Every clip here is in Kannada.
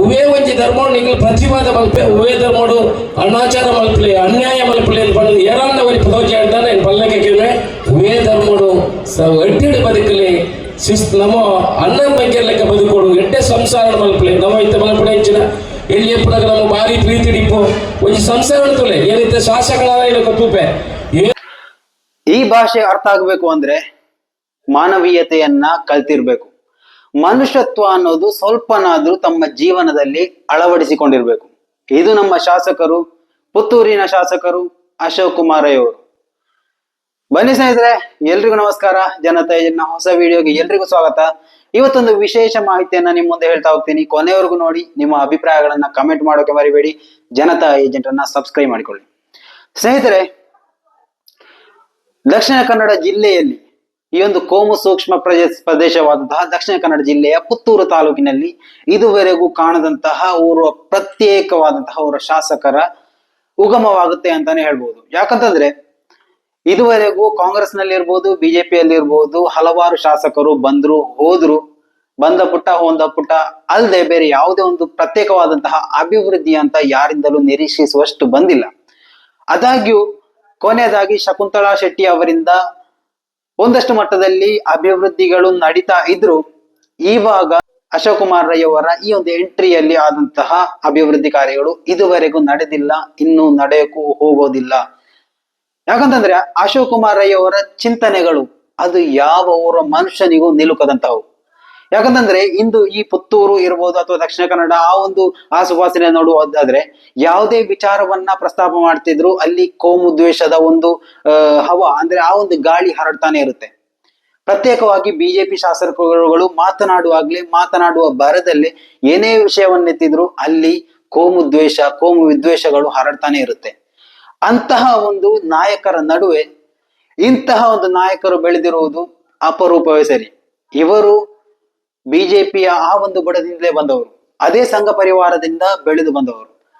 ಉವೇ ಒಂಜಿ ಧರ್ಮ ನಿಂಗೆ ಪ್ರತಿವಾದ ಮಲ್ಪೆ, ಉವೇ ಧರ್ಮ ಅನಾಚಾರ ಮಲ್ಪಲೆ ಅನ್ಯಾಯ ಮಲ್ಪಲೆ ಅಂತ ಬಂದು ಏರಾಂದವರಿ ಪದೋಜ ಹೇಳ್ತಾನೆ ನಾನು ಪಲ್ಲಕ್ಕೆ ಕೇಳಿದ್ರೆ ಉವೇ ಧರ್ಮಡು ಸ ಎಡ್ಡಿಡು ಬದುಕಲಿ, ಶಿಸ್ ನಮ್ಮ ಅಣ್ಣನ ಬಗ್ಗೆ ಲೆಕ್ಕ ಬದುಕೋಡು, ಎಟ್ಟೆ ಸಂಸಾರ ಮಲ್ಪಲೆ ನಮ್ಮ ಇತ್ತ ಮಲ್ಪಡೆ ಹೆಚ್ಚಿನ ಎಲ್ಲಿ ನಮ್ಮ ಭಾರಿ ಪ್ರೀತಿ ಡಿಪ್ಪು ಒಂಜಿ ಸಂಸಾರ ಅಂತಲೇ ಏನಿತ್ತ ಶಾಸಕನಾದ ಇಲ್ಲ ಏ ಈ ಭಾಷೆ ಅರ್ಥ ಆಗ್ಬೇಕು ಅಂದ್ರೆ ಮಾನವೀಯತೆಯನ್ನ ಕಲ್ತಿರ್ಬೇಕು. ಮನುಷ್ಯತ್ವ ಅನ್ನೋದು ಸ್ವಲ್ಪನಾದ್ರೂ ತಮ್ಮ ಜೀವನದಲ್ಲಿ ಅಳವಡಿಸಿಕೊಂಡಿರ್ಬೇಕು. ಇದು ನಮ್ಮ ಶಾಸಕರು, ಪುತ್ತೂರಿನ ಶಾಸಕರು ಅಶೋಕ್ ಕುಮಾರ್ ಅವರು ಬನ್ನಿ ಸ್ನೇಹಿತರೆ, ಎಲ್ರಿಗೂ ನಮಸ್ಕಾರ. ಜನತಾ ಏಜೆಂಟ್ನ ಹೊಸ ವಿಡಿಯೋಗೆ ಎಲ್ರಿಗೂ ಸ್ವಾಗತ. ಇವತ್ತೊಂದು ವಿಶೇಷ ಮಾಹಿತಿಯನ್ನ ನಿಮ್ಮ ಮುಂದೆ ಹೇಳ್ತಾ ಹೋಗ್ತೀನಿ. ಕೊನೆವರೆಗೂ ನೋಡಿ, ನಿಮ್ಮ ಅಭಿಪ್ರಾಯಗಳನ್ನ ಕಮೆಂಟ್ ಮಾಡೋಕೆ ಮರಿಬೇಡಿ. ಜನತಾ ಏಜೆಂಟ್ ಅನ್ನ ಸಬ್ಸ್ಕ್ರೈಬ್ ಮಾಡಿಕೊಳ್ಳಿ. ಸ್ನೇಹಿತರೆ, ದಕ್ಷಿಣ ಕನ್ನಡ ಜಿಲ್ಲೆಯಲ್ಲಿ ಈ ಒಂದು ಕೋಮು ಸೂಕ್ಷ್ಮ ಪ್ರದೇಶ ಪ್ರದೇಶವಾದಂತಹ ದಕ್ಷಿಣ ಕನ್ನಡ ಜಿಲ್ಲೆಯ ಪುತ್ತೂರು ತಾಲೂಕಿನಲ್ಲಿ ಇದುವರೆಗೂ ಕಾಣದಂತಹ ಊರು ಪ್ರತ್ಯೇಕವಾದಂತಹ ಅವರ ಶಾಸಕರ ಉಗಮವಾಗುತ್ತೆ ಅಂತಾನೆ ಹೇಳ್ಬೋದು. ಯಾಕಂತಂದ್ರೆ ಇದುವರೆಗೂ ಕಾಂಗ್ರೆಸ್ನಲ್ಲಿ ಇರ್ಬೋದು, ಬಿಜೆಪಿಯಲ್ಲಿ ಇರ್ಬೋದು, ಹಲವಾರು ಶಾಸಕರು ಬಂದ್ರು, ಹೋದ್ರು, ಬಂದ ಪುಟ್ಟ, ಹೋದ ಪುಟ್ಟ ಅಲ್ಲದೆ ಬೇರೆ ಯಾವುದೇ ಒಂದು ಪ್ರತ್ಯೇಕವಾದಂತಹ ಅಭಿವೃದ್ಧಿ ಅಂತ ಯಾರಿಂದಲೂ ನಿರೀಕ್ಷಿಸುವಷ್ಟು ಬಂದಿಲ್ಲ. ಆದಾಗ್ಯೂ ಕೊನೆಯದಾಗಿ ಶಕುಂತಳಾ ಶೆಟ್ಟಿ ಅವರಿಂದ ಒಂದಷ್ಟು ಮಟ್ಟದಲ್ಲಿ ಅಭಿವೃದ್ಧಿಗಳು ನಡೀತಾ ಇದ್ರು. ಇವಾಗ ಅಶೋಕ್ ಕುಮಾರ್ ರೈ ಅವರ ಈ ಒಂದು ಎಂಟ್ರಿಯಲ್ಲಿ ಆದಂತಹ ಅಭಿವೃದ್ಧಿ ಕಾರ್ಯಗಳು ಇದುವರೆಗೂ ನಡೆದಿಲ್ಲ, ಇನ್ನು ನಡೆಯಕ್ಕೂ ಹೋಗೋದಿಲ್ಲ. ಯಾಕಂತಂದ್ರೆ ಅಶೋಕ್ ಕುಮಾರ್ ರೈ ಅವರ ಚಿಂತನೆಗಳು, ಅದು ಯಾವ ಊರ ಮನುಷ್ಯನಿಗೂ ನಿಲುಕದಂತವು ಯಾಕಂತಂದ್ರೆ ಇಂದು ಈ ಪುತ್ತೂರು ಇರ್ಬೋದು ಅಥವಾ ದಕ್ಷಿಣ ಕನ್ನಡ ಆ ಒಂದು ಆಸುಪಾಸಿನ ನೋಡುವುದಾದ್ರೆ ಯಾವುದೇ ವಿಚಾರವನ್ನ ಪ್ರಸ್ತಾಪ ಮಾಡ್ತಿದ್ರು ಅಲ್ಲಿ ಕೋಮು ದ್ವೇಷದ ಒಂದು, ಆ, ಹವ, ಅಂದ್ರೆ ಆ ಒಂದು ಗಾಳಿ ಹರಡ್ತಾನೆ ಇರುತ್ತೆ. ಪ್ರತ್ಯೇಕವಾಗಿ ಬಿಜೆಪಿ ಶಾಸಕರುಗಳು ಮಾತನಾಡುವಾಗ್ಲೇ, ಮಾತನಾಡುವ ಬರದಲ್ಲಿ ಏನೇ ವಿಷಯವನ್ನೆತ್ತಿದ್ರು ಅಲ್ಲಿ ಕೋಮು ದ್ವೇಷ, ಕೋಮು ವಿದ್ವೇಷಗಳು ಹರಡ್ತಾನೆ ಇರುತ್ತೆ. ಅಂತಹ ಒಂದು ನಾಯಕರ ನಡುವೆ ಇಂತಹ ಒಂದು ನಾಯಕರು ಬೆಳೆದಿರುವುದು ಅಪರೂಪವೇ ಸರಿ. ಇವರು ಬಿಜೆಪಿಯ ಆ ಒಂದು ಬುಡದಿಂದಲೇ ಬಂದವರು. ಅದೇ ಸಂಘ ಪರಿವಾರದಿಂದ ಬೆಳೆದು ಬಂದವರು.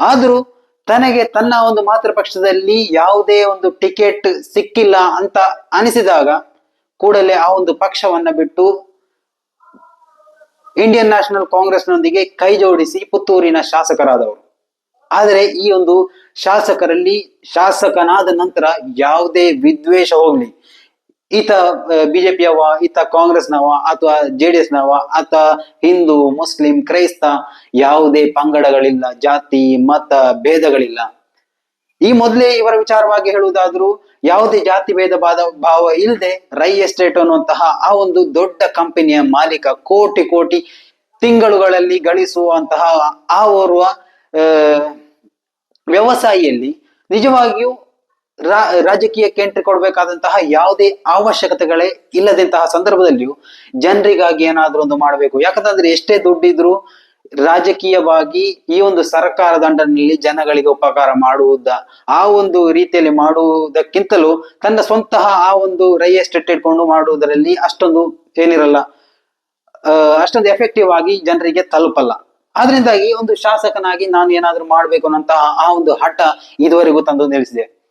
ಆದ್ರೂ ತನಗೆ ತನ್ನ ಒಂದು ಮಾತೃ ಪಕ್ಷದಲ್ಲಿ ಯಾವುದೇ ಒಂದು ಟಿಕೆಟ್ ಸಿಕ್ಕಿಲ್ಲ ಅಂತ ಅನಿಸಿದಾಗ ಕೂಡಲೇ ಆ ಒಂದು ಪಕ್ಷವನ್ನ ಬಿಟ್ಟು ಇಂಡಿಯನ್ ನ್ಯಾಷನಲ್ ಕಾಂಗ್ರೆಸ್ನೊಂದಿಗೆ ಕೈ ಜೋಡಿಸಿ ಪುತ್ತೂರಿನ ಶಾಸಕರಾದವರು. ಆದರೆ ಈ ಒಂದು ಶಾಸಕರಲ್ಲಿ ಶಾಸಕನಾದ ನಂತರ ಯಾವುದೇ ವಿದ್ವೇಷ ಹೋಗ್ಲಿ ಈತ ಬಿಜೆಪಿಯವ ಈತ ಕಾಂಗ್ರೆಸ್ನವ ಅಥವಾ ಜೆ ಡಿ ಎಸ್ನವ ಆತ ಹಿಂದೂ, ಮುಸ್ಲಿಂ, ಕ್ರೈಸ್ತ, ಯಾವುದೇ ಪಂಗಡಗಳಿಲ್ಲ, ಜಾತಿ, ಮತ, ಭೇದಗಳಿಲ್ಲ. ಈ ಮೊದಲೇ ಇವರ ವಿಚಾರವಾಗಿ ಹೇಳುವುದಾದ್ರೂ, ಯಾವುದೇ ಜಾತಿ ಭೇದ ಭಾವ ಇಲ್ಲದೆ ರೈ ಎಸ್ಟೇಟ್ ಅನ್ನುವಂತಹ ಆ ಒಂದು ದೊಡ್ಡ ಕಂಪನಿಯ ಮಾಲೀಕ ಕೋಟಿ ಕೋಟಿ ತಿಂಗಳುಗಳಲ್ಲಿ ಗಳಿಸುವಂತಹ ಆ ಓರ್ವ ವ್ಯವಸಾಯಿಯಲ್ಲಿ ನಿಜವಾಗಿಯೂ ರಾಜಕೀಯಕ್ಕೆ ಎಂಟ್ರಿ ಕೊಡಬೇಕಾದಂತಹ ಯಾವುದೇ ಅವಶ್ಯಕತೆಗಳೇ ಇಲ್ಲದಂತಹ ಸಂದರ್ಭದಲ್ಲಿಯೂ ಜನರಿಗಾಗಿ ಏನಾದ್ರೂ ಒಂದು ಮಾಡಬೇಕು. ಯಾಕಂತಂದ್ರೆ ಎಷ್ಟೇ ದುಡ್ಡಿದ್ರು ರಾಜಕೀಯವಾಗಿ ಈ ಒಂದು ಸರ್ಕಾರ ದಂಡನಲ್ಲಿ ಜನಗಳಿಗೆ ಉಪಕಾರ ಮಾಡುವುದ, ಆ ಒಂದು ರೀತಿಯಲ್ಲಿ ಮಾಡುವುದಕ್ಕಿಂತಲೂ ತನ್ನ ಸ್ವಂತ ಆ ಒಂದು ರೈ ಎಸ್ಟೇಟ್ ಇಟ್ಕೊಂಡು ಮಾಡುವುದರಲ್ಲಿ ಅಷ್ಟೊಂದು ಏನಿರಲ್ಲ ಅಷ್ಟೊಂದು ಎಫೆಕ್ಟಿವ್ ಆಗಿ ಜನರಿಗೆ ತಲುಪಲ್ಲ. ಅದರಿಂದಾಗಿ ಒಂದು ಶಾಸಕನಾಗಿ ನಾನು ಏನಾದ್ರೂ ಮಾಡ್ಬೇಕು ಅನ್ನೋಂತಹ ಆ ಒಂದು ಹಠ ಇದುವರೆಗೂ ತಂದು ನಿಲ್ಲಿಸಿದೆ.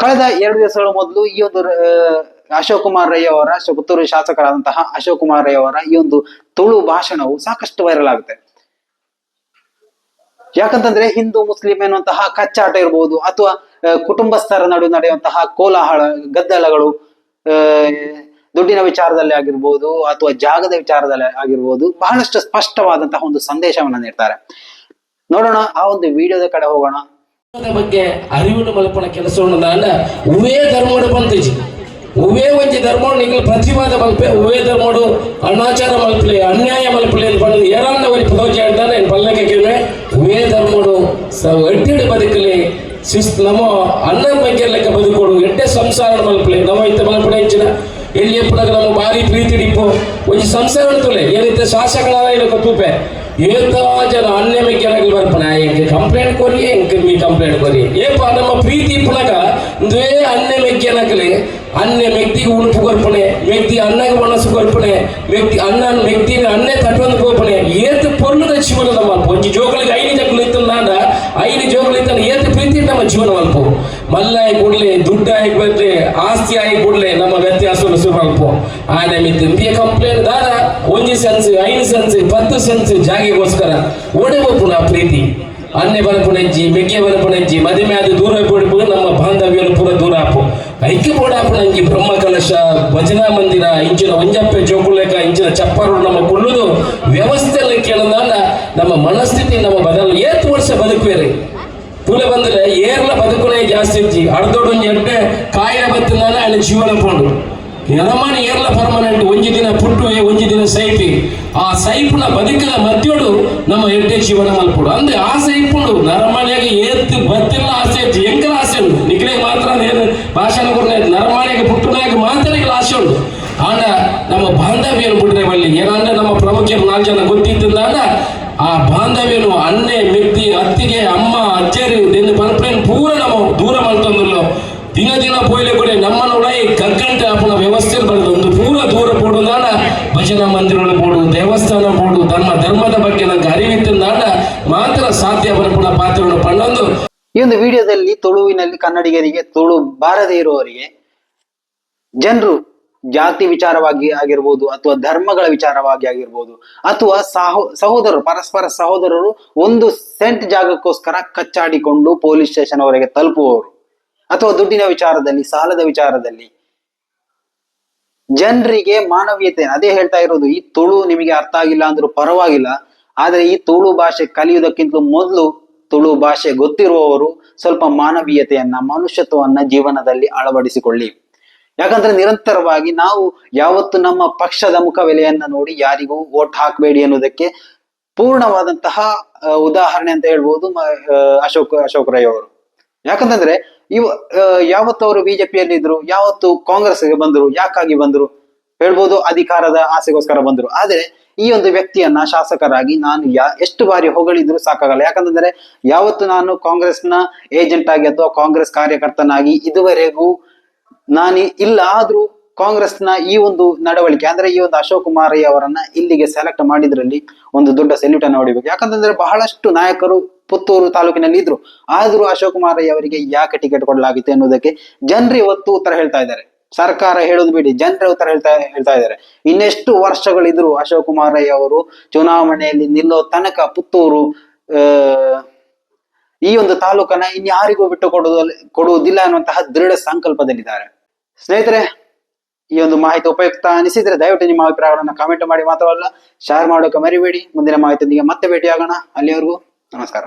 ಕಳೆದ ಎರಡು ದಿವಸಗಳ ಮೊದಲು ಈ ಒಂದು ಅಶೋಕ್ ಕುಮಾರ್ ರೈ ಅವರ ಪುತ್ತೂರು ಶಾಸಕರಾದಂತಹ ಅಶೋಕ್ ಕುಮಾರ್ ರೈ ಅವರ ಈ ಒಂದು ತುಳು ಭಾಷಣವು ಸಾಕಷ್ಟು ವೈರಲ್ ಆಗುತ್ತೆ. ಯಾಕಂತಂದ್ರೆ ಹಿಂದೂ, ಮುಸ್ಲಿಂ ಎನ್ನುವಂತಹ ಕಚ್ಚಾಟ ಇರಬಹುದು ಅಥವಾ ಕುಟುಂಬಸ್ಥರ ನಡುವೆ ನಡೆಯುವಂತಹ ಕೋಲಾಹಲ, ಗದ್ದಲಗಳು ದುಡ್ಡಿನ ವಿಚಾರದಲ್ಲಿ ಆಗಿರ್ಬೋದು ಅಥವಾ ಜಾಗದ ವಿಚಾರದಲ್ಲಿ ಆಗಿರ್ಬೋದು ಬಹಳಷ್ಟು ಸ್ಪಷ್ಟವಾದಂತಹ ಒಂದು ಸಂದೇಶವನ್ನ ನೀಡ್ತಾರೆ. ನೋಡೋಣ, ಆ ಒಂದು ವಿಡಿಯೋದ ಕಡೆ ಹೋಗೋಣ. ಬಗ್ಗೆ ಅರಿವನ್ನು ಮಲಪಣ ಕೆಲಸವನ್ನು ನಾನು ಉವೇ ಧರ್ಮಡು ಬಂದಿಜಿ ಉವೇ ಒಂಜಿ ಧರ್ಮ ನಿಂಗೆ ಪ್ರತಿವಾದ ಮಲ್ಪೆ, ಉವೇ ಧರ್ಮಡು ಅನಾಚಾರ ಮಲ್ಪಲೆ, ಅನ್ಯಾಯ ಮಲ್ಪಲೆ ಅಂತ ಬಂದು ಏರಾಂದವರಿ ಪದೋಜ ಹೇಳ್ತಾನೆ ಪಲ್ಲಕ್ಕೆ ಕೇಳಿವೆ. ಉವೇ ಧರ್ಮಡು ಎಡ್ಡಿಡು ಬದುಕಲಿ ಶಿಸ್ ನಮ್ಮ ಅಣ್ಣನ ಬಗ್ಗೆ ಲೆಕ್ಕ ಬದುಕೋಡು. ಎಟ್ಟೆ ಸಂಸಾರ ಮಲ್ಪಲೆ ನಮ್ಮ ಇತ್ತ ಮಲ್ಪಡೆ ಹೆಚ್ಚಿನ ಎಲ್ಲಿ ಎಪ್ಪಡಾಗ ನಮ್ಮ ಭಾರಿ ಪ್ರೀತಿ ಡಿಪ್ಪು ಒಂಜಿ ಸಂಸಾರ ತುಲೆ ಏನಿತ್ತ ಶಾಸಕನಾದ ತೂಪೆ ಏತ ಜನ ಅನ್ಯ ಮೆಕ್ಕೆನಗಲ್ ಬರ್ಪಣ. ಎಂಗೆ ಕಂಪ್ಲೇಂಟ್ ಕೊರಿ ಎಂಗೆ ಮೀ ಕಂಪ್ಲೇಂಟ್ ಕೊರಿ ಏಪ ನಮ್ಮ ಪ್ರೀತಿ ಪುನಗ ದ್ವೇ ಅನ್ಯ ಮೆಕ್ಕೆನಕಲೆ ಅನ್ಯ ವ್ಯಕ್ತಿಗೆ ಉಣುಪು ಕೊರ್ಪಣೆ ವ್ಯಕ್ತಿ ಅನ್ನಗೆ ಮನಸ್ಸು ಕೊರ್ಪಣೆ ವ್ಯಕ್ತಿ ಅನ್ನ ವ್ಯಕ್ತಿನ ಅನ್ನೆ ತಟ್ಟೊಂದು ಕೊರ್ಪಣೆ ಏತ್ ಪೊರ್ಲದ ಜೀವನ ನಮ್ಮ ಒಂಜಿ ಜೋಗಳಿಗೆ ಐದು ಜಕ್ಕಲು ಇತ್ತು ನಾಡ, ಐದು ಜೋಗಳು ಇತ್ತಾನೆ ಏತ್ ಪ್ರೀತಿ ನಮ್ಮ ಜೀವನ ಮಲ್ಪು ಮಲ್ಲಾಯಿ ದುಡ್ಡು ದುಡ್ಡಾಗಿ ಬಂದ್ರೆ ಆಸ್ತಿ ಆಗಿ ಕೂಡಲೇ, ನಮ್ಮ ವ್ಯತ್ಯಾಸವನ್ನು ಆನೆ ಆ ನಿಮಿತ್ತ ಇಂದಿಯ ಕಂಪ್ಲೇಂಟ್ ದಾರ ಒಂಜಿ ಸೆನ್ಸ್, ಐದು ಸೆನ್ಸ್, ಪತ್ತು ಸೆನ್ಸ್ ಜಾಗಿಗೋಸ್ಕರ ಓಡಬೇಕು ನಾ ಪ್ರೀತಿ. ಅನ್ನೆ ಬಲಪುಣಜ್ಜಿ ಮೆಗ್ಗೆ ಬಲಪುಣಜ್ಜಿ ಮದುವೆ ಆದ ದೂರ ಬಿಡ್ಬು ನಮ್ಮ ಬಾಂಧವ್ಯನು ಪೂರ ದೂರ ಆಪು. ಐಕ್ಯ ಬೋಡಾಪುಣಂಜಿ ಬ್ರಹ್ಮ ಕಲಶ ಭಜನಾ ಮಂದಿರ, ಇಂಚಿನ ಒಂಜಪ್ಪೆ ಜೋಕುಲೇಕ ಇಂಚಿನ ಚಪ್ಪರು ನಮ್ಮ ಕುಳ್ಳುದು. ವ್ಯವಸ್ಥೆ ಕೇಳೋದನ್ನ ನಮ್ಮ ಮನಸ್ಥಿತಿ, ನಮ್ಮ ಬದಲು. ಏತ್ ವರ್ಷ ಬದುಕುವೇರಿ. ಪೂಲೆ ಬಂದ್ರೆ ಏರ್ಲ ಬದುಕುನೇ ಜಾಸ್ತಿ ಇರ್ಜಿ ಅರ್ಧೊಡೊಂದು ಎಡ್ಡೆ ಕಾಯಿಲೆ ಬತ್ತಿನ ಅಲ್ಲಿ ಜೀವನ ಪೋಂಡು ಯರಮಾನ ಏರ್ಲ ಪರ್ಮನೆಂಟ್ ಒಂಜಿ ದಿನ ಪುಟ್ಟು ಒಂಜಿ ದಿನ ಸೈಪಿ. ಆ ಸೈಪುನ ಬದುಕಿನ ಮಧ್ಯೋಡು ನಮ್ಮ ಎಡ್ಡೆ ಜೀವನ ಮಲ್ಪುಡು. ಅಂದ್ರೆ ಆ ಸೈಪುಂಡು ನರಮನೆಗೆ ಏತ್ ಬತ್ತಿಲ್ಲ ಆಸೆ ಇತ್ತು. ಎಂಕಲ ಆಸೆ ನಿಖಲೆ ಮಾತ್ರ ಏನು ಭಾಷಣ ಕೊಡ್ನೆ ನರಮನೆಗೆ ಪುಟ್ಟನಾಗಿ ಮಾತ್ರ ಆಸೆ ಉಂಡು ಆಂಡ ನಮ್ಮ ಬಾಂಧವ್ಯನು ಬಿಟ್ರೆ ಬಳ್ಳಿ ಏನಂದ್ರೆ ನಮ್ಮ ಪ್ರಮುಖರು ನಾಲ್ಕು ಜನ ಗೊತ್ತಿದ್ದ ಆ ಬಾಂಧವ್ಯನು ಅಣ್ಣೆ, ಮಿತ್ತಿ, ಅತ್ತಿಗೆ, ಅಮ್ಮ, ಅಜ್ಜರಿ ಪಲ್ಪೇನು ಪೂರ ನಮ್ಮ ದೂರ ಮಲ್ತಂದುಲ್ಲೋ ದಿನ ದಿನ ಪೋಯ್ಲೆ ಕೂಡ ನಮ್ಮನೊಳಗೆ ಕಗ್ಗಂಟೆ ಅಪ್ಪನ ವ್ಯವಸ್ಥೆ ಒಂದು ಪೂರ ದೂರ ಪೋಡುದಾನ ಭಜನಾ ಮಂದಿರಗಳು ಪೋಡು ದೇವಸ್ಥಾನ ಪೋಡು ಧರ್ಮ, ಧರ್ಮದ ಬಗ್ಗೆ ನಂಗೆ ನಾನ ಮಾತ್ರ ಸಾಧ್ಯ ಬರಪುಣ ಪಾತ್ರವನ್ನು ಪಣ್ಣೊಂದು ಈ ಒಂದು ವಿಡಿಯೋದಲ್ಲಿ ತುಳುವಿನಲ್ಲಿ ಕನ್ನಡಿಗರಿಗೆ, ತುಳು ಬಾರದೇ ಇರುವವರಿಗೆ, ಜನರು ಜಾತಿ ವಿಚಾರವಾಗಿ ಆಗಿರ್ಬೋದು ಅಥವಾ ಧರ್ಮಗಳ ವಿಚಾರವಾಗಿ ಆಗಿರ್ಬೋದು ಅಥವಾ ಸಹೋ, ಸಹೋದರರು, ಪರಸ್ಪರ ಸಹೋದರರು ಒಂದು ಸೆಂಟ್ ಜಾಗಕ್ಕೋಸ್ಕರ ಕಚ್ಚಾಡಿಕೊಂಡು ಪೊಲೀಸ್ ಸ್ಟೇಷನ್ ಅವರಿಗೆ ತಲುಪುವವರು. ಅಥವಾ ದುಡ್ಡಿನ ವಿಚಾರದಲ್ಲಿ, ಸಾಲದ ವಿಚಾರದಲ್ಲಿ. ಜನರಿಗೆ ಮಾನವೀಯತೆ, ಅದೇ ಹೇಳ್ತಾ ಇರೋದು, ಈ ತುಳು ನಿಮಗೆ ಅರ್ಥ ಆಗಿಲ್ಲ ಅಂದ್ರೂ ಪರವಾಗಿಲ್ಲ, ಆದ್ರೆ ಈ ತುಳು ಭಾಷೆ ಕಲಿಯುವುದಕ್ಕಿಂತ ಮೊದಲು ತುಳು ಭಾಷೆ ಗೊತ್ತಿರುವವರು ಸ್ವಲ್ಪ ಮಾನವೀಯತೆಯನ್ನ, ಮನುಷ್ಯತ್ವವನ್ನ ಜೀವನದಲ್ಲಿ ಅಳವಡಿಸಿಕೊಳ್ಳಿ. ಯಾಕಂದ್ರೆ ನಿರಂತರವಾಗಿ ನಾವು ಯಾವತ್ತು ನಮ್ಮ ಪಕ್ಷದ ಮುಖವೆಲೆಯನ್ನ ನೋಡಿ ಯಾರಿಗೂ ಓಟ್ ಹಾಕಬೇಡಿ ಅನ್ನೋದಕ್ಕೆ ಪೂರ್ಣವಾದಂತಹ ಉದಾಹರಣೆ ಅಂತ ಹೇಳ್ಬೋದು ಅಶೋಕ್ ಅಶೋಕ್ ರೈ ಅವರು. ಯಾಕಂತಂದ್ರೆ ಇವ ಯಾವತ್ತು ಅವರು ಬಿಜೆಪಿಯಲ್ಲಿ ಇದ್ರು ಯಾವತ್ತು ಕಾಂಗ್ರೆಸ್ಗೆ ಬಂದ್ರು, ಯಾಕಾಗಿ ಬಂದ್ರು ಹೇಳ್ಬೋದು, ಅಧಿಕಾರದ ಆಸೆಗೋಸ್ಕರ ಬಂದ್ರು. ಆದ್ರೆ ಈ ಒಂದು ವ್ಯಕ್ತಿಯನ್ನ ಶಾಸಕರಾಗಿ ನಾನು ಯಾ, ಎಷ್ಟು ಬಾರಿ ಹೊಗಳಿದ್ರು ಸಾಕಾಗಲ್ಲ. ಯಾಕಂತಂದ್ರೆ ಯಾವತ್ತು ನಾನು ಕಾಂಗ್ರೆಸ್ನ ಏಜೆಂಟ್ ಆಗಿ ಅಥವಾ ಕಾಂಗ್ರೆಸ್ ಕಾರ್ಯಕರ್ತನಾಗಿ ಇದುವರೆಗೂ ನಾನು ಇಲ್ಲ ಆದ್ರೂ ಕಾಂಗ್ರೆಸ್ನ ಈ ಒಂದು ನಡವಳಿಕೆ, ಅಂದ್ರೆ ಈ ಒಂದು ಅಶೋಕ್ ಕುಮಾರಯ್ಯ ಅವರನ್ನ ಇಲ್ಲಿಗೆ ಸೆಲೆಕ್ಟ್ ಮಾಡಿದ್ರಲ್ಲಿ ಒಂದು ದೊಡ್ಡ ಸೆಲ್ಯೂಟ್ ಅನ್ನು ಹೊಡಿಬೇಕು. ಯಾಕಂತಂದ್ರೆ ಬಹಳಷ್ಟು ನಾಯಕರು ಪುತ್ತೂರು ತಾಲೂಕಿನಲ್ಲಿ ಇದ್ರು. ಆದ್ರೂ ಅಶೋಕ್ ಕುಮಾರಯ್ಯ ಅವರಿಗೆ ಯಾಕೆ ಟಿಕೆಟ್ ಕೊಡಲಾಗಿತ್ತು ಎನ್ನುವುದಕ್ಕೆ ಜನರು ಇವತ್ತು ಉತ್ತರ ಹೇಳ್ತಾ ಇದ್ದಾರೆ. ಸರ್ಕಾರ ಹೇಳೋದು ಬಿಡಿ, ಜನರ ಉತ್ತರ ಹೇಳ್ತಾ ಹೇಳ್ತಾ ಇದ್ದಾರೆ. ಇನ್ನೆಷ್ಟು ವರ್ಷಗಳಿದ್ರು ಅಶೋಕ್ ಕುಮಾರಯ್ಯ ಅವರು ಚುನಾವಣೆಯಲ್ಲಿ ನಿಲ್ಲೋ ತನಕ ಪುತ್ತೂರು ಈ ಒಂದು ತಾಲೂಕನ್ನ ಇನ್ಯಾರಿಗೂ ಬಿಟ್ಟು ಕೊಡುವುದು ಕೊಡುವುದಿಲ್ಲ ಅನ್ನುವಂತಹ ದೃಢ ಸಂಕಲ್ಪದಲ್ಲಿದ್ದಾರೆ. ಸ್ನೇಹಿತರೆ ಈ ಒಂದು ಮಾಹಿತಿ ಉಪಯುಕ್ತ ಅನಿಸಿದ್ರೆ ದಯವಿಟ್ಟು ನಿಮ್ಮ ಅಭಿಪ್ರಾಯಗಳನ್ನು ಕಾಮೆಂಟ್ ಮಾಡಿ ಮಾತ್ರವಲ್ಲ ಶೇರ್ ಮಾಡೋಕೆ ಮರಿಬೇಡಿ. ಮುಂದಿನ ಮಾಹಿತಿಯೊಂದಿಗೆ ಮತ್ತೆ ಭೇಟಿಯಾಗೋಣ. ಅಲ್ಲಿವರೆಗೂ ನಮಸ್ಕಾರ.